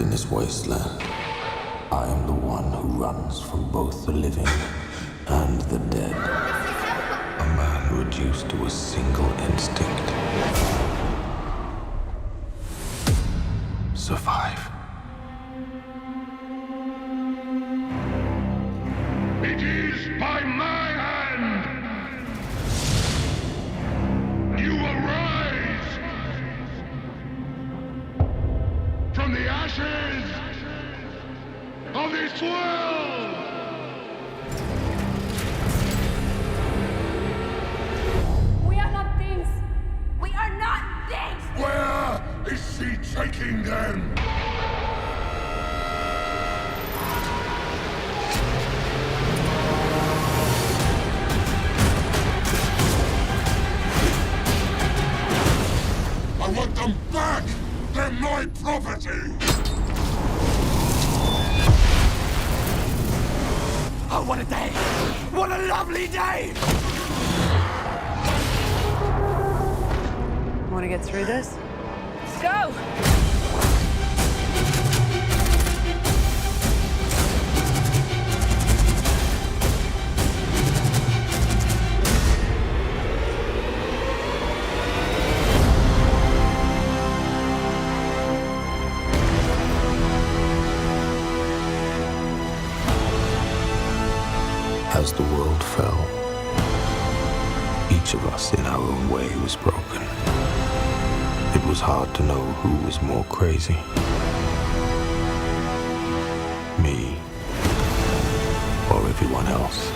in this wasteland. I am the one who runs from both the living and the dead. A man reduced to a single instinct. Survive. It is by my from the ashes of this world! We are not things. We are not things. Where is she taking them? I want them back! They're my property! Oh, what a day! What a lovely day! Want to get through this? Let's go. As the world fell, each of us in our own way was broken. It was hard to know who was more crazy. Me or everyone else.